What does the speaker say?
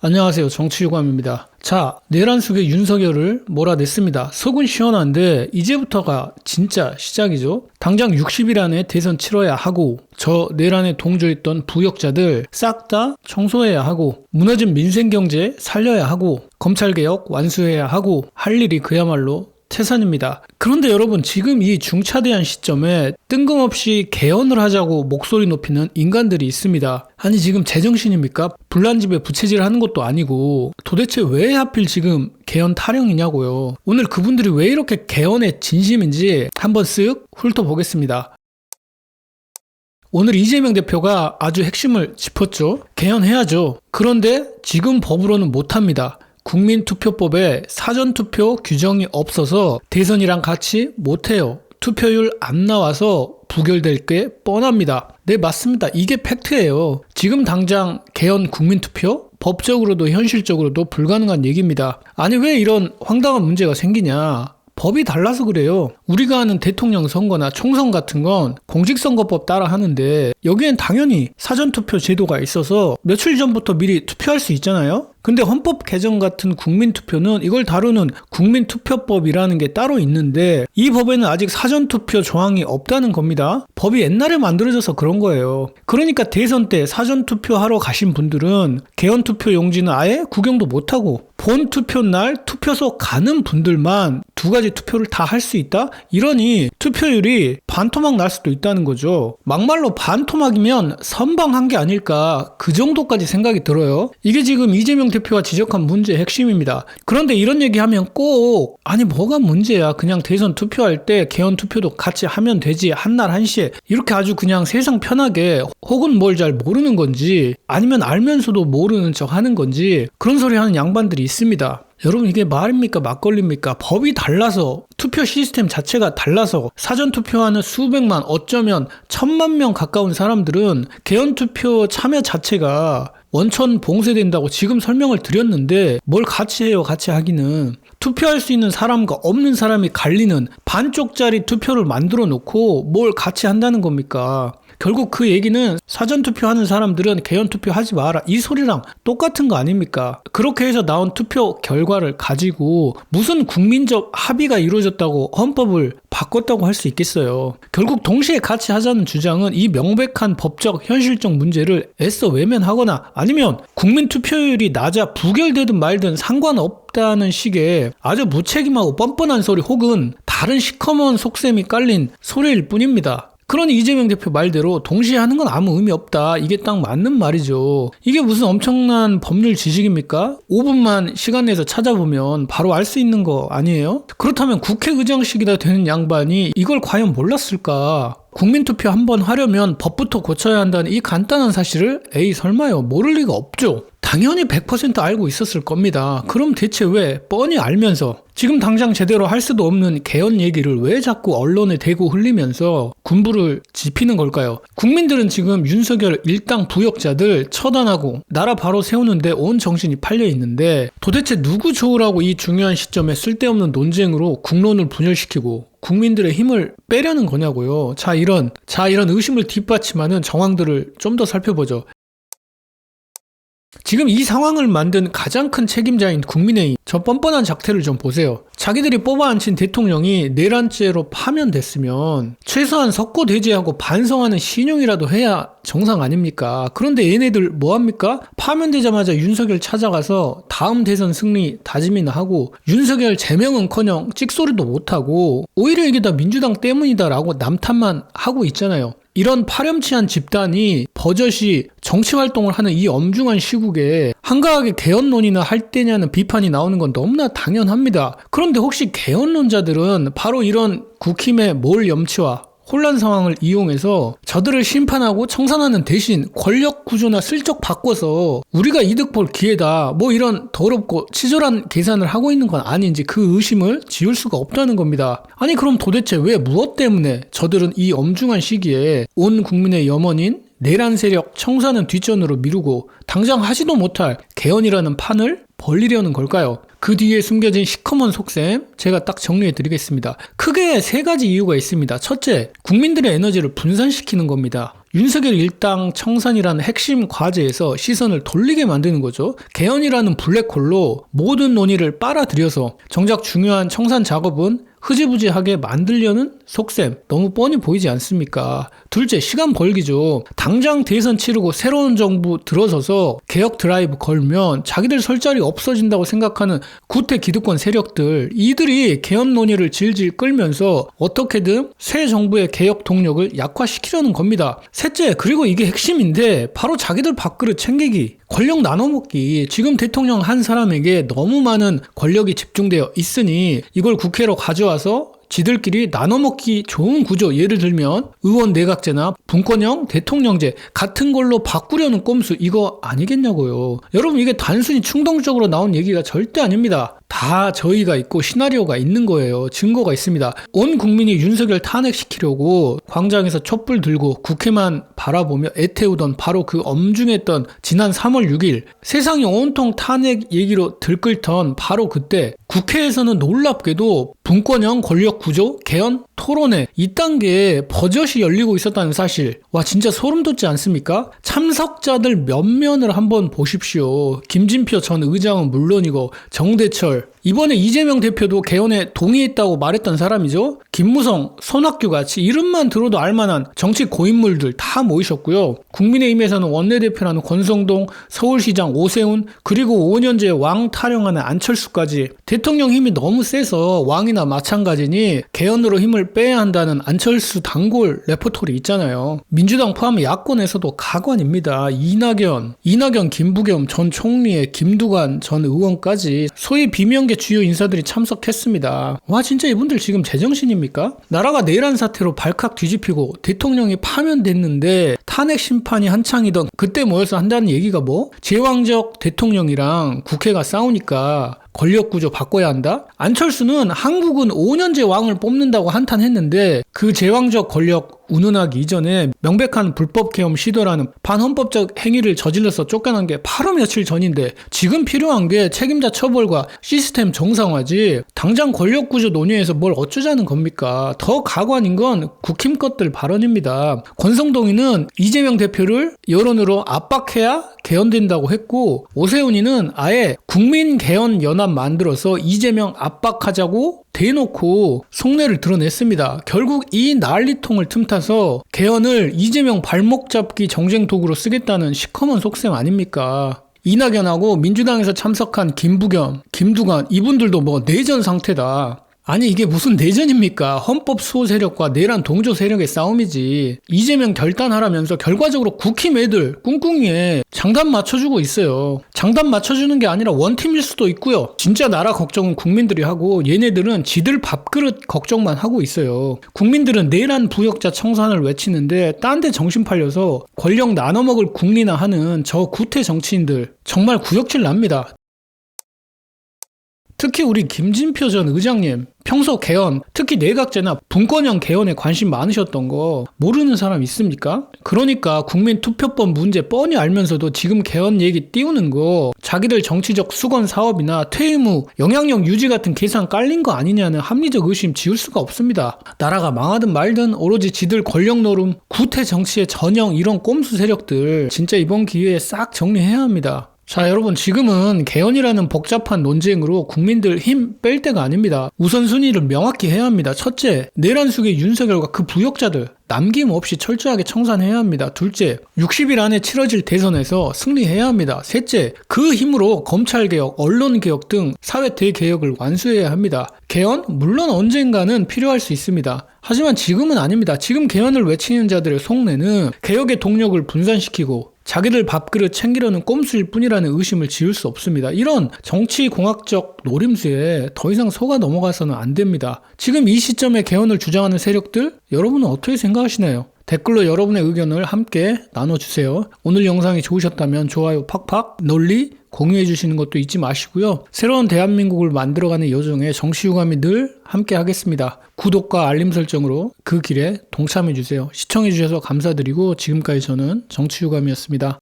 안녕하세요. 정치유감입니다. 자, 내란 속의 윤석열을 몰아냈습니다. 속은 시원한데 이제부터가 진짜 시작이죠. 당장 60일 안에 대선 치러야 하고 저 내란에 동조했던 부역자들 싹 다 청소해야 하고 무너진 민생 경제 살려야 하고 검찰 개혁 완수해야 하고 할 일이 그야말로 태산입니다. 그런데 여러분 지금 이 중차대한 시점에 뜬금없이 개헌을 하자고 목소리 높이는 인간들이 있습니다. 아니 지금 제정신입니까? 불난집에 부채질 하는 것도 아니고 도대체 왜 하필 지금 개헌 타령이냐고요. 오늘 그분들이 왜 이렇게 개헌에 진심인지 한번 쓱 훑어보겠습니다. 오늘 이재명 대표가 아주 핵심을 짚었죠. 개헌해야죠. 그런데 지금 법으로는 못합니다. 국민투표법에 사전투표 규정이 없어서 대선이랑 같이 못해요. 투표율 안 나와서 부결될 게 뻔합니다. 네, 맞습니다. 이게 팩트예요. 지금 당장 개헌 국민투표? 법적으로도 현실적으로도 불가능한 얘기입니다. 아니, 왜 이런 황당한 문제가 생기냐? 법이 달라서 그래요. 우리가 하는 대통령 선거나 총선 같은 건 공직선거법 따라 하는데 여기엔 당연히 사전투표 제도가 있어서 며칠 전부터 미리 투표할 수 있잖아요. 근데 헌법 개정 같은 국민투표는 이걸 다루는 국민투표법이라는 게 따로 있는데 이 법에는 아직 사전투표 조항이 없다는 겁니다. 법이 옛날에 만들어져서 그런 거예요. 그러니까 대선 때 사전투표하러 가신 분들은 개헌투표 용지는 아예 구경도 못하고 본 투표 날 투표소 가는 분들만 두 가지 투표를 다 할 수 있다? 이러니 투표율이 반토막 날 수도 있다는 거죠. 막말로 반토막이면 선방한 게 아닐까 그 정도까지 생각이 들어요. 이게 지금 이재명 대표가 지적한 문제의 핵심입니다. 그런데 이런 얘기하면 꼭 아니 뭐가 문제야 그냥 대선 투표할 때 개헌 투표도 같이 하면 되지 한날 한시에 이렇게 아주 그냥 세상 편하게 혹은 뭘 잘 모르는 건지 아니면 알면서도 모르는 척 하는 건지 그런 소리 하는 양반들이 있습니다. 여러분 이게 말입니까? 막걸리입니까? 법이 달라서 투표 시스템 자체가 달라서 사전 투표하는 수백만 어쩌면 천만 명 가까운 사람들은 개헌 투표 참여 자체가 원천 봉쇄된다고 지금 설명을 드렸는데 뭘 같이 해요? 같이 하기는? 투표할 수 있는 사람과 없는 사람이 갈리는 반쪽짜리 투표를 만들어 놓고 뭘 같이 한다는 겁니까? 결국 그 얘기는 사전 투표하는 사람들은 개헌 투표 하지 마라 이 소리랑 똑같은 거 아닙니까? 그렇게 해서 나온 투표 결과를 가지고 무슨 국민적 합의가 이루어졌다고 헌법을 바꿨다고 할 수 있겠어요. 결국 동시에 같이 하자는 주장은 이 명백한 법적 현실적 문제를 애써 외면하거나 아니면 국민 투표율이 낮아 부결되든 말든 상관없다는 식의 아주 무책임하고 뻔뻔한 소리 혹은 다른 시커먼 속셈이 깔린 소리일 뿐입니다. 그러니 이재명 대표 말대로 동시에 하는 건 아무 의미 없다. 이게 딱 맞는 말이죠. 이게 무슨 엄청난 법률 지식입니까? 5분만 시간 내서 찾아보면 바로 알 수 있는 거 아니에요? 그렇다면 국회의장식이다 되는 양반이 이걸 과연 몰랐을까? 국민투표 한 번 하려면 법부터 고쳐야 한다는 이 간단한 사실을 에이 설마요 모를 리가 없죠. 당연히 100% 알고 있었을 겁니다. 그럼 대체 왜 뻔히 알면서 지금 당장 제대로 할 수도 없는 개헌 얘기를 왜 자꾸 언론에 대고 흘리면서 군부를 지피는 걸까요? 국민들은 지금 윤석열 일당 부역자들 처단하고 나라 바로 세우는데 온 정신이 팔려 있는데 도대체 누구 좋으라고 이 중요한 시점에 쓸데없는 논쟁으로 국론을 분열시키고 국민들의 힘을 빼려는 거냐고요. 자, 이런, 자, 이런 의심을 뒷받침하는 정황들을 좀 더 살펴보죠. 지금 이 상황을 만든 가장 큰 책임자인 국민의힘 저 뻔뻔한 작태를 좀 보세요. 자기들이 뽑아 앉힌 대통령이 내란죄로 파면됐으면 최소한 석고 대죄하고 반성하는 신용이라도 해야 정상 아닙니까? 그런데 얘네들 뭐합니까? 파면되자마자 윤석열 찾아가서 다음 대선 승리 다짐이나 하고 윤석열 제명은커녕 찍소리도 못하고 오히려 이게 다 민주당 때문이다라고 남탓만 하고 있잖아요. 이런 파렴치한 집단이 버젓이 정치 활동을 하는 이 엄중한 시국에 한가하게 개헌론이나 할 때냐는 비판이 나오는 건 너무나 당연합니다. 그런데 혹시 개헌론자들은 바로 이런 국힘의 몰 염치와 혼란 상황을 이용해서 저들을 심판하고 청산하는 대신 권력 구조나 슬쩍 바꿔서 우리가 이득 볼 기회다 뭐 이런 더럽고 치졸한 계산을 하고 있는 건 아닌지 그 의심을 지울 수가 없다는 겁니다. 아니 그럼 도대체 왜 무엇 때문에 저들은 이 엄중한 시기에 온 국민의 염원인 내란 세력 청산은 뒷전으로 미루고 당장 하지도 못할 개헌이라는 판을 벌리려는 걸까요? 그 뒤에 숨겨진 시커먼 속셈 제가 딱 정리해 드리겠습니다. 크게 세 가지 이유가 있습니다. 첫째, 국민들의 에너지를 분산시키는 겁니다. 윤석열 일당 청산이라는 핵심 과제에서 시선을 돌리게 만드는 거죠. 개헌이라는 블랙홀로 모든 논의를 빨아들여서 정작 중요한 청산 작업은 흐지부지하게 만들려는 속셈 너무 뻔히 보이지 않습니까? 둘째 시간 벌기죠. 당장 대선 치르고 새로운 정부 들어서서 개혁 드라이브 걸면 자기들 설 자리 없어진다고 생각하는 구태 기득권 세력들 이들이 개헌 논의를 질질 끌면서 어떻게든 새 정부의 개혁 동력을 약화시키려는 겁니다. 셋째 그리고 이게 핵심인데 바로 자기들 밥그릇 챙기기 권력 나눠먹기 지금 대통령 한 사람에게 너무 많은 권력이 집중되어 있으니 이걸 국회로 가져와서 지들끼리 나눠먹기 좋은 구조 예를 들면 의원 내각제나 분권형 대통령제 같은 걸로 바꾸려는 꼼수 이거 아니겠냐고요 여러분 이게 단순히 충동적으로 나온 얘기가 절대 아닙니다 다 저희가 있고 시나리오가 있는 거예요. 증거가 있습니다. 온 국민이 윤석열 탄핵시키려고 광장에서 촛불 들고 국회만 바라보며 애태우던 바로 그 엄중했던 지난 3월 6일 세상이 온통 탄핵 얘기로 들끓던 바로 그때 국회에서는 놀랍게도 분권형 권력 구조 개헌 토론회 이딴 게 버젓이 열리고 있었다는 사실 와 진짜 소름 돋지 않습니까? 참석자들 몇면을 한번 보십시오. 김진표 전 의장은 물론이고 정대철 이번에 이재명 대표도 개헌에 동의했다고 말했던 사람이죠. 김무성, 손학규 같이 이름만 들어도 알만한 정치 고인물들 다 모이셨고요. 국민의힘에서는 원내대표라는 권성동, 서울시장 오세훈, 그리고 5년째 왕 타령하는 안철수까지 대통령 힘이 너무 세서 왕이나 마찬가지니 개헌으로 힘을 빼야 한다는 안철수 단골 레포토리 있잖아요. 민주당 포함 야권에서도 가관입니다. 이낙연, 이낙연 김부겸 전 총리의 김두관 전 의원까지 소위 비명계 주요 인사들이 참석했습니다. 와 진짜 이분들 지금 제정신입니까? 나라가 내란 사태로 발칵 뒤집히고 대통령이 파면됐는데 탄핵 심판이 한창이던 그때 모여서 한다는 얘기가 뭐? 제왕적 대통령이랑 국회가 싸우니까 권력 구조 바꿔야 한다? 안철수는 한국은 5년제 왕을 뽑는다고 한탄했는데 그 제왕적 권력 운운하기 이전에 명백한 불법 계엄 시도라는 반헌법적 행위를 저질러서 쫓겨난 게 바로 며칠 전인데 지금 필요한 게 책임자 처벌과 시스템 정상화지 당장 권력 구조 논의에서 뭘 어쩌자는 겁니까? 더 가관인 건 국힘 것들 발언입니다. 권성동이는 이재명 대표를 여론으로 압박해야 개헌된다고 했고 오세훈이는 아예 국민 개헌 연합 만들어서 이재명 압박하자고 대놓고 속내를 드러냈습니다. 결국 이 난리통을 틈타서 개헌을 이재명 발목 잡기 정쟁 도구로 쓰겠다는 시커먼 속셈 아닙니까? 이낙연하고 민주당에서 참석한 김부겸, 김두관 이분들도 뭐 내전 상태다. 아니 이게 무슨 내전입니까? 헌법 수호 세력과 내란 동조 세력의 싸움이지. 이재명 결단하라면서 결과적으로 국힘 애들 꿍꿍이에 장단 맞춰주고 있어요. 장단 맞춰주는 게 아니라 원팀일 수도 있고요. 진짜 나라 걱정은 국민들이 하고 얘네들은 지들 밥그릇 걱정만 하고 있어요. 국민들은 내란 부역자 청산을 외치는데 딴 데 정신 팔려서 권력 나눠먹을 국리나 하는 저 구태 정치인들 정말 구역질 납니다. 특히 우리 김진표 전 의장님 평소 개헌, 특히 내각제나 분권형 개헌에 관심 많으셨던 거 모르는 사람 있습니까? 그러니까 국민 투표법 문제 뻔히 알면서도 지금 개헌 얘기 띄우는 거 자기들 정치적 수건 사업이나 퇴임 후 영향력 유지 같은 계산 깔린 거 아니냐는 합리적 의심 지울 수가 없습니다. 나라가 망하든 말든 오로지 지들 권력 노름, 구태 정치의 전형 이런 꼼수 세력들 진짜 이번 기회에 싹 정리해야 합니다. 자, 여러분, 지금은 개헌이라는 복잡한 논쟁으로 국민들 힘 뺄 때가 아닙니다. 우선순위를 명확히 해야 합니다. 첫째, 내란 속의 윤석열과 그 부역자들, 남김없이 철저하게 청산해야 합니다. 둘째, 60일 안에 치러질 대선에서 승리해야 합니다. 셋째, 그 힘으로 검찰개혁, 언론개혁 등 사회 대개혁을 완수해야 합니다. 개헌? 물론 언젠가는 필요할 수 있습니다. 하지만 지금은 아닙니다. 지금 개헌을 외치는 자들의 속내는 개혁의 동력을 분산시키고 자기들 밥그릇 챙기려는 꼼수일 뿐이라는 의심을 지울 수 없습니다. 이런 정치공학적 노림수에 더 이상 속아 넘어가서는 안 됩니다. 지금 이 시점에 개헌을 주장하는 세력들, 여러분은 어떻게 생각하시나요? 댓글로 여러분의 의견을 함께 나눠주세요. 오늘 영상이 좋으셨다면 좋아요 팍팍, 널리 공유해 주시는 것도 잊지 마시고요. 새로운 대한민국을 만들어가는 여정에 정치유감이 늘 함께 하겠습니다. 구독과 알림 설정으로 그 길에 동참해 주세요. 시청해 주셔서 감사드리고 지금까지 저는 정치유감이었습니다.